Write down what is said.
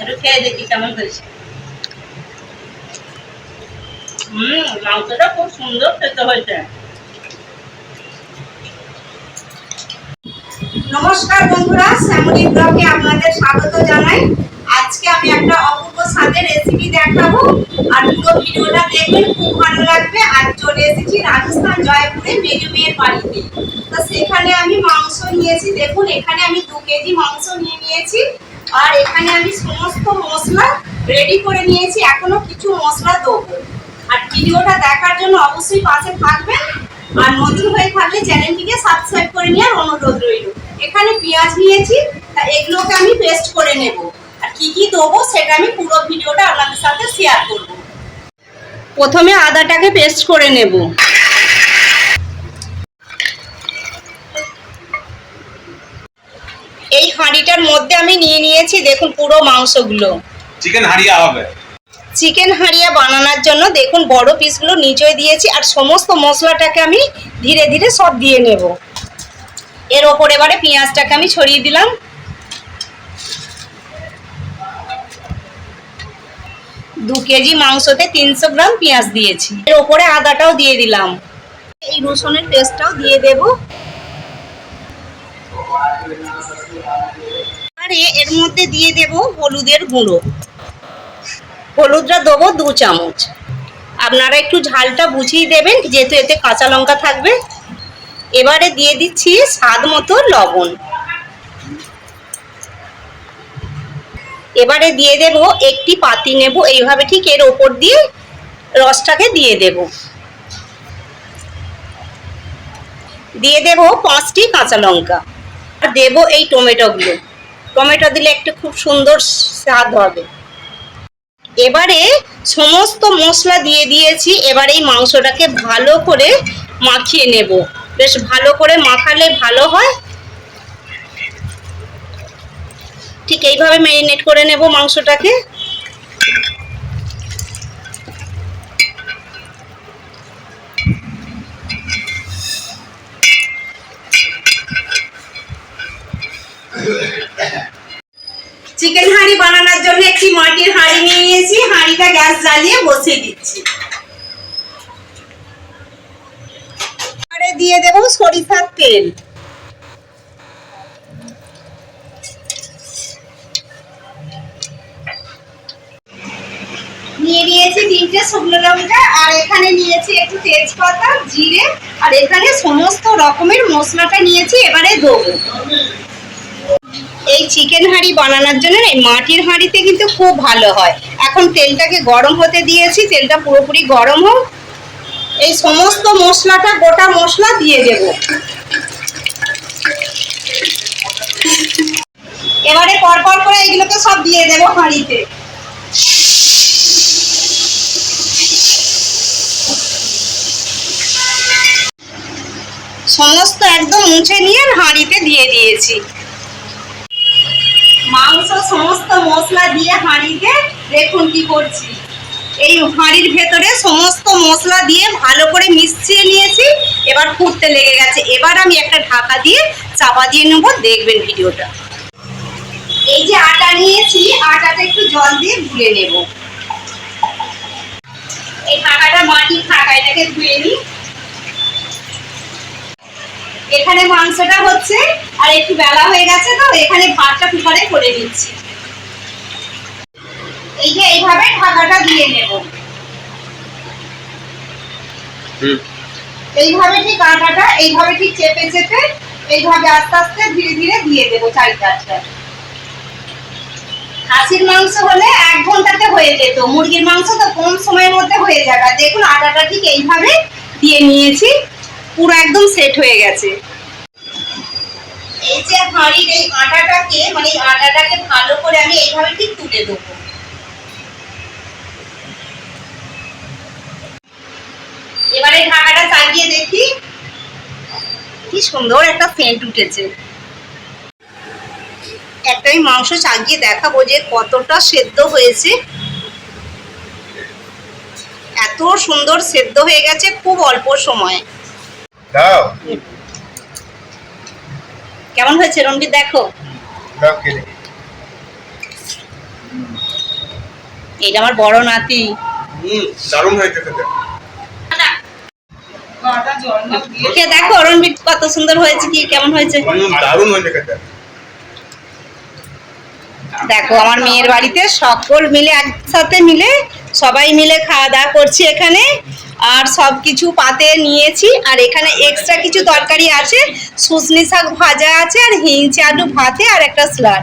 একটু খেয়ে দেখি কেমন হয়েছে। হুম, মাংসটা খুব সুন্দর খেতে হয়েছে। নমস্কার বন্ধুরা, শ্যামলী ব্লগে আপনাদের স্বাগত জানাই। আজকে আমি একটা স্বাদের রেসিপি দেখাবো। আর পুরো ভিডিওটা দেখবেন, খুব ভালো লাগবে। আর চলে এসেছি রাজস্থান জয়পুরে মেজু মেয়ের বাড়িতে। তো সেখানে আমি মাংস নিয়েছি। দেখুন, এখানে আমি দু কেজি মাংস নিয়ে নিয়েছি। আর এখানে আমি সমস্ত মশলা রেডি করে নিয়েছি। এখনও কিছু মশলা দেবো। আর ভিডিওটা দেখার জন্য অবশ্যই পাশে থাকবেন। আর নতুন হয়ে থাকলে চ্যানেলটিকে সাবস্ক্রাইব করে নেওয়ার অনুরোধ রইল। এখানে পেঁয়াজ নিয়েছি। তা এগুলোকে আমি পেস্ট করে নেব। কি কি দেবো সেটা আমি পুরো ভিডিওটা আপনাদের সাথে শেয়ার করব। প্রথমে আদাটাকে পেস্ট করে নেব। এই হাঁড়িটার মধ্যে আমি নিয়ে নিয়েছি দেখুন পুরো মাংসগুলো। চিকেন হারিয়া হবে। চিকেন হাঁড়িয়া বানানোর জন্য দেখুন বড় পিসগুলো নিচে দিয়েছি আর সমস্ত মশলাটাকে আমি ধীরে ধীরে সব দিয়ে নেব। এর ওপর এবারে পেঁয়াজটাকে আমি ছড়িয়ে দিলাম। দু কেজি মাংসতে তিনশো গ্রাম পেঁয়াজ দিয়েছি। এর ওপরে আদাটাও দিয়ে দিলাম। এই রসুনের পেস্টটাও দিয়ে দেব। এর মধ্যে দিয়ে দেব হলুদের গুঁড়ো। হলুদটা দেবো দু চামচ। আপনারা একটু ঝালটা বুঝিয়ে দেবেন, যেহেতু এতে কাঁচা লঙ্কা থাকবে। এবারে দিয়ে দিচ্ছি স্বাদ মতো লবণ। এবারে দিয়ে দেব, একটি পাতি নেব, এইভাবে ঠিক এর ওপর দিয়ে রসটাকে দিয়ে দেব। দিয়ে দেব পাঁচটি কাঁচা লঙ্কা। আর দেব এই টমেটোগুলো টমেটো দিলে একটা খুব সুন্দর স্বাদ হবে। এবারে সমস্ত মশলা দিয়ে দিয়েছি, এবারে এই মাংসটাকে ভালো করে মাখিয়ে নেব। বেশ ভালো করে মাখালে ভালো হয় ঠিক এইভাবে ম্যারিনেট করে নেব মাংসটাকে। চিকেন হাঁড়ি বানানোর জন্য একটি মাটির হাঁড়ি নিয়ে নিয়েছি, হাঁড়িটা গ্যাস জ্বালিয়ে বসিয়ে দিচ্ছি। দিয়ে দেব সরিষার তেল। নিয়ে নিয়েছি তিনটে শুকনো লঙ্কা, আর এখানে নিয়েছি একটু তেজপাতা, জিরে, আর এখানে সমস্ত রকমের মশলাটা নিয়েছি, এবারে দেবো। এই চিকেন হাঁড়ি বানানোর জন্য এই মাটির হাঁড়িতে কিন্তু খুব ভালো হয়। এখন তেলটাকে গরম হতে দিয়েছি, তেলটা পুরোপুরি গরম হোক। এই সমস্ত মশলাটা, গোটা মশলা দিয়ে দেব। এবারে পরপর করে এগুলোকে সব দিয়ে দেব হাঁড়িতে। সমস্ত একদম মুছে নিয়ে হাঁড়িতে দিয়ে দিয়েছি। মাংস, সমস্ত মশলা দিয়ে হাঁড়িতে দেখুন কি করছি। এই হাঁড়ির ভেতরে সমস্ত মশলা দিয়ে ভালো করে মিশিয়ে নিয়েছি, এবার ফুটতে লেগে গেছে। এবার আমি একটা ঢাকা দিয়ে চাপা দিয়ে নেব, দেখবেন ভিডিওটা। এই যে আটা নিয়েছি আটাটা একটু জল দিয়ে ধুয়ে নেব। এই ঢাকাটা মাটির ঢাকা এটাকে ধুয়ে নিই। এখানে মাংসটা হচ্ছে আর একটু বেলা হয়ে গেছে তো এখানে ভাতটা কুকারে করে নিচ্ছি। এই যে এইভাবে ঢাকাটা দিয়ে নেব। এইভাবে ঠিক আটাটা এইভাবে ঠিক চেপে চেপে এইভাবে আস্তে আস্তে ধীরে ধীরে দিয়ে দেবো চারিপাশটা। খাসির মাংস হলে এক ঘন্টাতে হয়ে যেত মুরগির মাংস তো কম সময়ের মধ্যে হয়ে যাবে। দেখুন আটাটা ঠিক এইভাবে দিয়ে নিয়েছি। পুরো একদম সেট হয়ে গেছে। এই যে হাঁড়ির এই আটাটাকে মানে আটাটাকে ভালো করে আমি এইভাবে ঠিক তুলে দেবো। এবারে ঢাকাটা চাগিয়ে দেখি। কি সুন্দর একটা ফেন্ট উঠেছে। একটাই মাংস চাগিয়ে দেখাবো যে কতটা সেদ্ধ হয়েছে। এত সুন্দর সেদ্ধ হয়ে গেছে খুব অল্প সময়ে। দাও। কেমন হয়েছে রণবীর দেখো। দাও খেলে এটা আমার বড় নাতি। হুম দারুণ হয়েছে খেতে কে দেখো রণবীর কত সুন্দর হয়েছে কি কেমন হয়েছে। দারুণ হয়েছে খেতে দেখো, আমার মেয়ের বাড়িতে সকল মিলে একসাথে মিলে সবাই মিলে খাওয়া দাওয়া করছি এখানে। আর সব কিছু পাতে নিয়েছি, আর এখানে এক্সট্রা কিছু তরকারি আছে। সুসনি শাক ভাজা আছে, আর হিংচে আলু ভাতে, আর একটা স্যালাড।